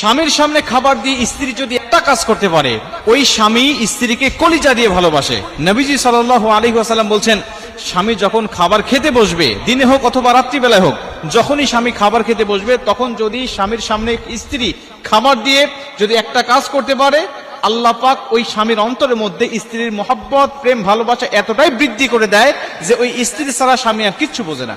স্বামীর সামনে খাবার দিয়ে স্ত্রী যদি একটা কাজ করতে পারে, ওই স্বামী স্ত্রীকে কলিজা দিয়ে ভালোবাসে। নবীজি সাল আলী আসাল্লাম বলছেন, স্বামী যখন খাবার খেতে বসবে, দিনে হোক অথবা রাত্রিবেলায় হোক, যখনই স্বামী খাবার খেতে বসবে, তখন যদি স্বামীর সামনে স্ত্রী খাবার দিয়ে যদি একটা কাজ করতে পারে, আল্লাহ পাক ওই স্বামীর অন্তরের মধ্যে স্ত্রীর মহাব্বত, প্রেম, ভালোবাসা এতটাই বৃদ্ধি করে দেয় যে ওই স্ত্রী ছাড়া স্বামী আর কিচ্ছু বোঝে না।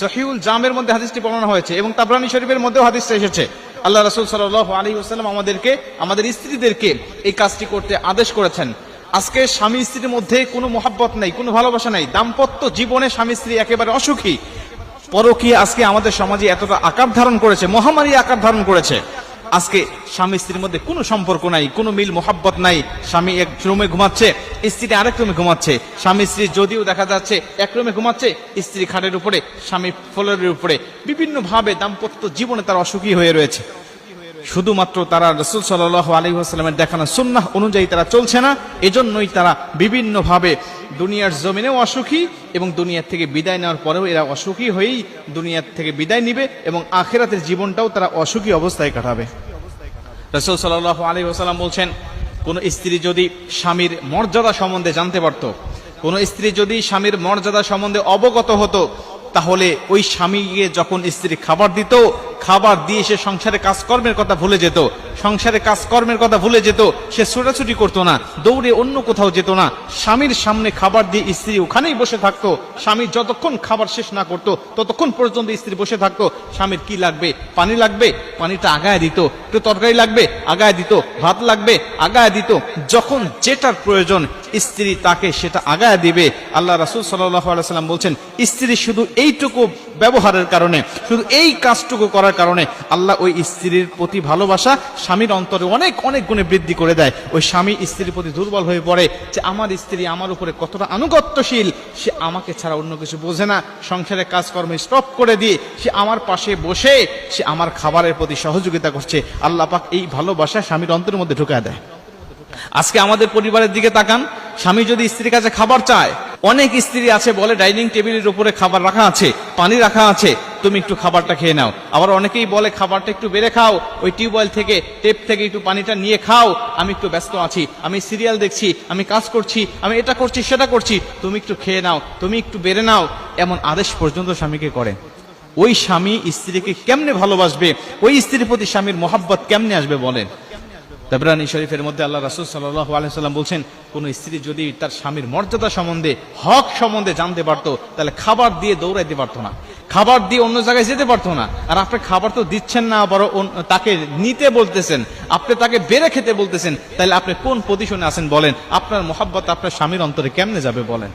সহিউল জামের মধ্যে হাদিসটি বর্ণনা হয়েছে এবং তাবরানি শরীফের মধ্যেও হাদিসটা এসেছে। আল্লাহ রাসূল সাল্লাল্লাহু আলী ওয়াসাল্লাম আমাদেরকে, আমাদের স্ত্রীদেরকে এই কাজটি করতে আদেশ করেছেন। আজকে স্বামী স্ত্রীর মধ্যে কোনো মহাব্বত নাই, কোনো ভালোবাসা নাই। দাম্পত্য জীবনে স্বামী স্ত্রী একেবারে অসুখী। পরকীয়া আজকে আমাদের সমাজে এতটা আকার ধারণ করেছে, মহামারী আকার ধারণ করেছে। আজকে স্বামী স্ত্রীর মধ্যে কোনো সম্পর্ক নাই, কোনো মিল, মোহাব্বত নাই। স্বামী এক রুমে ঘুমাচ্ছে, স্ত্রী আরেক রুমে ঘুমাচ্ছে। স্বামী স্ত্রী যদিও দেখা যাচ্ছে এক রুমে ঘুমাচ্ছে, স্ত্রী খাটের উপরে, স্বামী ফ্লোরের উপরে। বিভিন্নভাবে দাম্পত্য জীবনে তার অসুখী হয়ে রয়েছে। শুধুমাত্র তারা রসুল সাল আলী আসসালামের দেখানো সুন্নাহ অনুযায়ী তারা চলছে না, এজন্যই তারা বিভিন্নভাবে দুনিয়ার জমিনেও অসুখী এবং দুনিয়ার থেকে বিদায় নেওয়ার পরেও এরা অসুখী হয়েই দুনিয়ার থেকে বিদায় নিবে এবং আখেরাতের জীবনটাও তারা অসুখী অবস্থায় কাটাবে। রসুল সাল্লাহ আলী ওসালাম বলছেন, কোন স্ত্রী যদি স্বামীর মর্যাদা সম্বন্ধে জানতে পারত, কোন স্ত্রী যদি স্বামীর মর্যাদা সম্বন্ধে অবগত হতো, তাহলে ওই স্বামীকে যখন স্ত্রী খাবার দিত খাবার দিয়ে সে সংসারে কাজকর্মের কথা ভুলে যেত। সংসারে কাজকর্মের কথা ভুলে যেত। সে ছোটাছুটি করতো না, দৌড়ে অন্য কোথাও যেত না। স্বামীর সামনে খাবার দিয়ে স্ত্রী ওখানেই বসে থাকতো। স্বামী যতক্ষণ খাবার শেষ না করতো, ততক্ষণ পর্যন্ত স্ত্রী বসে থাকতো। স্বামীর কি লাগবে? পানি লাগবে? পানিটা আগায় দিত। একটু তরকারি লাগবে? আগায় দিত। ভাত লাগবে? আগায় দিত। যখন যেটার প্রয়োজন স্ত্রী তাকে সেটা আগায় দিবে। আল্লাহ রাসুল সাল্লাম বলছেন, স্ত্রী শুধু এইটুকু ব্যবহারের কারণে, শুধু এই কাজটুকু করার কারণে আল্লাহ ওই স্ত্রীর প্রতি ভালোবাসা স্বামীর অন্তরে অনেক অনেক গুণে বৃদ্ধি করে দেয়। ওই স্বামী স্ত্রীর প্রতি দুর্বল হয়ে পড়ে যে আমার স্ত্রী আমার উপরে কতটা আনুগত্যশীল, সে আমাকে ছাড়া অন্য কিছু বোঝে না। সংসারের কাজকর্ম স্টপ করে দিয়ে সে আমার পাশে বসে সে আমার খাবারের প্রতি সহযোগিতা করছে। আল্লাহ পাক এই ভালোবাসা স্বামীর অন্তরের মধ্যে ঢুকায় দেয়। আজকে আমাদের পরিবারের দিকে তাকান। স্বামী যদি স্ত্রীর কাছে খাবার চায়, অনেক স্ত্রী আছে বলে ডাইনিং টেবিলের উপরে খাবার রাখা আছে, পানি রাখা আছে, তুমি একটু খাবারটা খেয়ে নাও। আবার অনেকেই বলে খাবারটা একটু বেড়ে খাও, ওই টিউবওয়েল থেকে, টেপ থেকে একটু পানিটা নিয়ে খাও, আমি একটু ব্যস্ত আছি, আমি সিরিয়াল দেখছি, আমি কাজ করছি, আমি এটা করছি, সেটা করছি, তুমি একটু খেয়ে নাও, তুমি একটু বেড়ে নাও, এমন আদেশ পর্যন্ত স্বামীকে করে। ওই স্বামী স্ত্রীকে কেমনে ভালোবাসবে? ওই স্ত্রীর প্রতি স্বামীর মোহাব্বত কেমনে আসবে বলেন? তাবরানি শরীফের মধ্যে আল্লাহ রাসুল সাল্লাহ বলছেন, কোন স্ত্রী যদি তার স্বামীর মর্যাদা সম্বন্ধে, হক সম্বন্ধে জানতে পারতো, তাহলে খাবার দিয়ে দৌড়াইতে পারতো না। খাবার দিয়ে অন্য জায়গায় যেতে পারতো না। আর আপনি খাবার তো দিচ্ছেন না বড় তাকে নিতে বলতেছেন, আপনি তাকে বেড়ে খেতে বলতেছেন, তাহলে আপনি কোন পজিশনে আছেন বলেন? আপনার মোহাব্বত আপনার স্বামীর অন্তরে কেমনে যাবে বলেন?